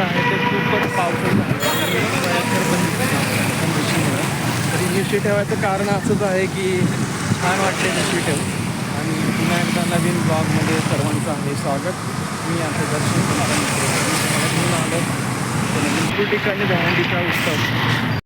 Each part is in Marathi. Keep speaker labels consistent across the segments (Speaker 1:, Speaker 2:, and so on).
Speaker 1: जे आहे ते खूपच पावसाचं आहे. तरी निशी ठेवायचं कारण असंच आहे की छान वाटते नशी ठेव आणि पुन्हा एकदा नवीन ब्लॉगमध्ये सर्वांचं आहे स्वागत. मी आता दर्शन तुम्हाला घेऊन आलो. नवीन ठिकाणी दहंडीचा उत्सव.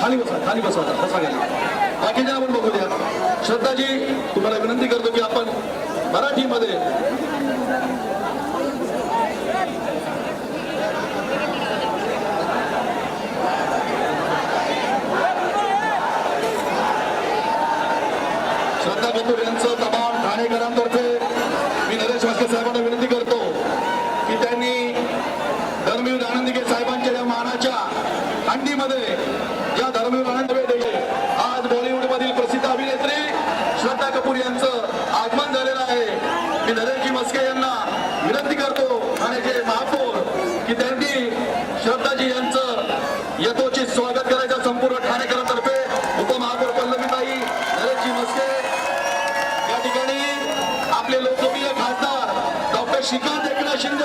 Speaker 1: खाली बसा खाली बसा बसा खाली. बाकीच्या आपण बघू द्या श्रद्धाजी तुम्हाला विनंती करतो की आपण मराठीमध्ये Şikayet ekran şimdi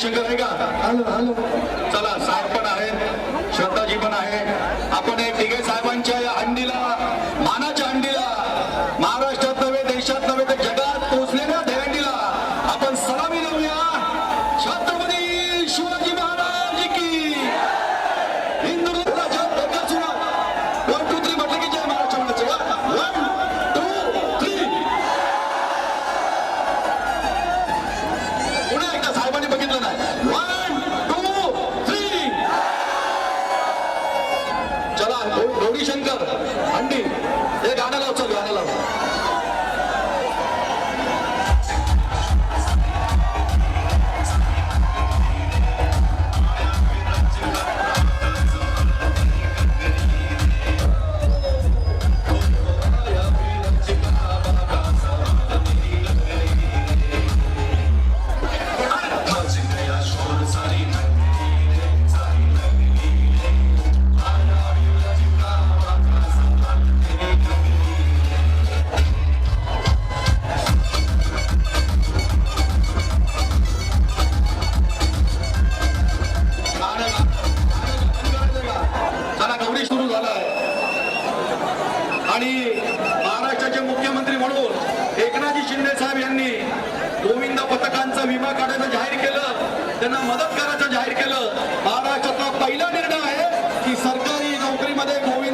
Speaker 1: शंकर आहे का? चला साहेब पण आहे श्रद्धाजी पण आहे आपण एक ठीक आहे साहेब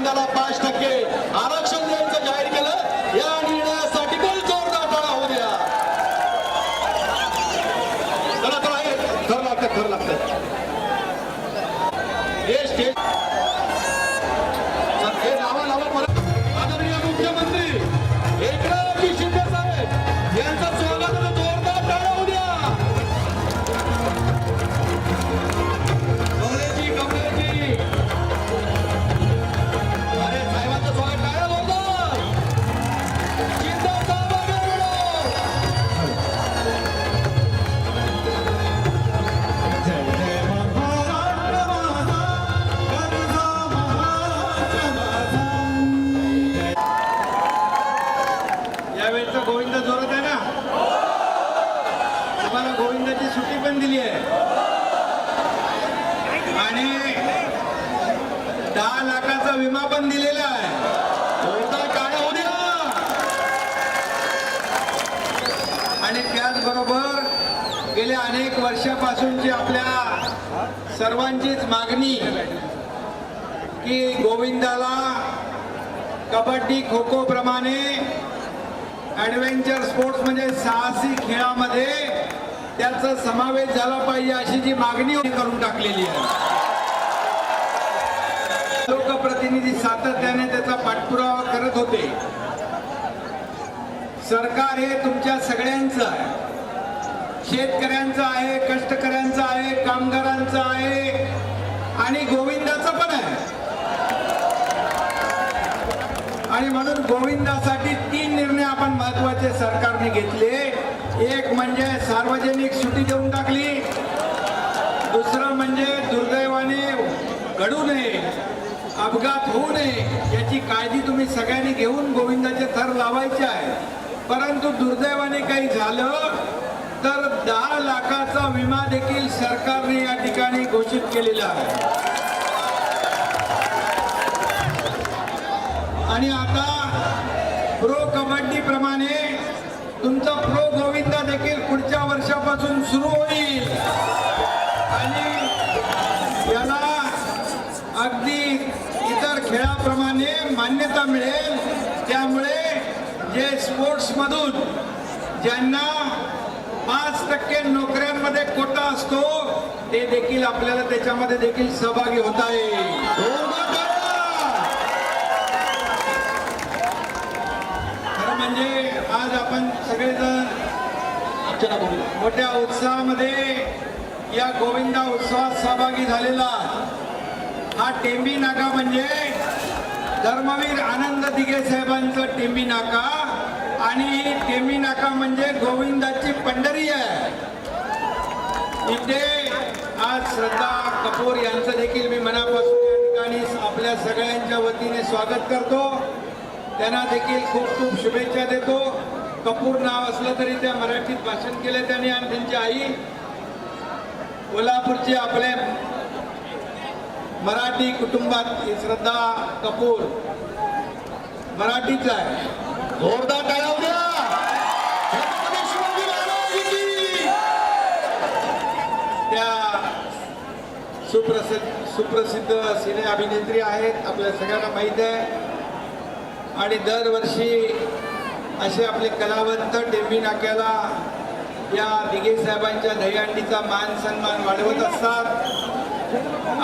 Speaker 1: नोकरीमध्ये गोविंदाला
Speaker 2: यावेळेचा गोविंद जोरात आहे ना? तुम्हाला गोविंदाची सुट्टी पण दिली आहे. आणि दहा लाखाचा विमा पण दिलेला आहे.
Speaker 1: जोरदार
Speaker 2: आणि त्याचबरोबर गेल्या अनेक वर्षापासूनची आपल्या सर्वांचीच मागणी की गोविंदाला कबड्डी खो खो प्रमाणे ॲडव्हेंचर स्पोर्ट्स म्हणजे साहसी खेळामध्ये त्याचा समावेश झाला पाहिजे अशी जी मागणी करून टाकलेली आहे. लोकप्रतिनिधी सातत्याने त्याचा पाठपुरावा करत होते. सरकार हे तुमच्या सगळ्यांचं आहे. शेतकऱ्यांचं आहे कष्टकऱ्यांचं आहे कामगारांचं आहे आणि गोविंदाचं पण आहे आणि म्हणून गोविंदासाठी तीन निर्णय आपण महत्त्वाचे सरकारने घेतले. एक म्हणजे सार्वजनिक सुटी देऊन टाकली. दुसरं म्हणजे दुर्दैवाने घडू नये अपघात होऊ नये याची काळजी तुम्ही सगळ्यांनी घेऊन गोविंदाचे थर लावायचे आहे. परंतु दुर्दैवाने काही झालं तर दहा लाखाचा विमा देखील सरकारने या ठिकाणी घोषित केलेला आहे. आणि आता प्रो कबड्डी प्रमाणे तुमचा प्रो गोविंदा देखील पुढच्या वर्षापासून सुरू होईल. आणि याला अगदी इतर खेळाप्रमाणे मान्यता मिळेल. त्यामुळे जे स्पोर्ट्समधून ज्यांना पाच टक्के नोकऱ्यांमध्ये कोटा असतो ते देखील आपल्याला त्याच्यामध्ये देखील सहभागी होता येईल. सगळेजण मोठ्या उत्साहामध्ये या गोविंदा उत्सवात सहभागी झालेला हा टेंबी नाका म्हणजे धर्मवीर आनंद दिघे साहेबांचं टेंबी नाका. आणि टेंबी नाका म्हणजे गोविंदाची पंढरी आहे. इथे आज श्रद्धा कपूर यांचं देखील मी मनापासून या ठिकाणी आपल्या सगळ्यांच्या वतीने स्वागत करतो. त्यांना देखील खूप खूप शुभेच्छा देतो. कपूर नाव असलं तरी त्या मराठीत भाषण केलं त्यांनी आणि त्यांची आई कोल्हापूरचे आपले मराठी कुटुंबात श्रद्धा कपूर मराठीच आहे.
Speaker 1: जोरदार
Speaker 2: त्या सुप्रसिद्ध सुप्रसिद्ध सिने अभिनेत्री आहेत आपल्या सगळ्यांना माहीत आहे. आणि दरवर्षी असे आपले कलावंत टेंबी नाक्याला या दिघे साहेबांच्या दहीहंडीचा मान सन्मान वाढवत असतात.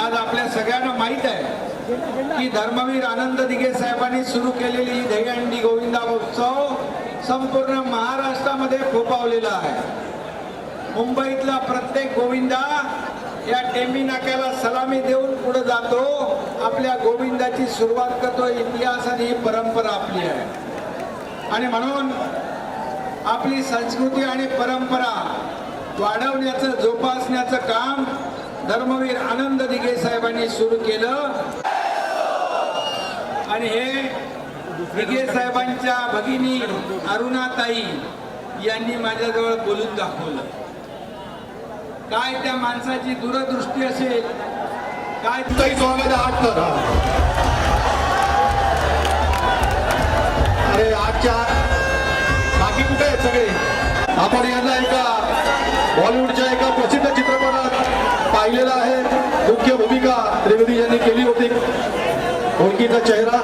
Speaker 2: आज आपल्या सगळ्यांना माहीत आहे की धर्मवीर आनंद दिघे साहेबांनी सुरू केलेली ही दहीहंडी गोविंदा उत्सव संपूर्ण महाराष्ट्रामध्ये फोपावलेला आहे. मुंबईतला प्रत्येक गोविंदा या टेंबी नाक्याला सलामी देऊन पुढे जातो. आपल्या गोविंदाची सुरुवात करतो इतिहास आणि ही परंपरा आपली आहे. आणि म्हणून आपली संस्कृती आणि परंपरा वाढवण्याचं जोपासण्याचं काम धर्मवीर आनंद दिघे साहेबांनी सुरू केलं. आणि हे दिघे साहेबांच्या भगिनी अरुणाताई यांनी माझ्याजवळ बोलून दाखवलं. काय त्या माणसाची दूरदृष्टी असेल? काय
Speaker 1: ताई चार बाकी कुठे आहेत सगळे? आपण यांना एका बॉलिवूडच्या एका प्रसिद्ध चित्रपटात पाहिलेलं आहे. मुख्य भूमिका त्रिवेदी यांनी केली होती. ओळखीचा चेहरा.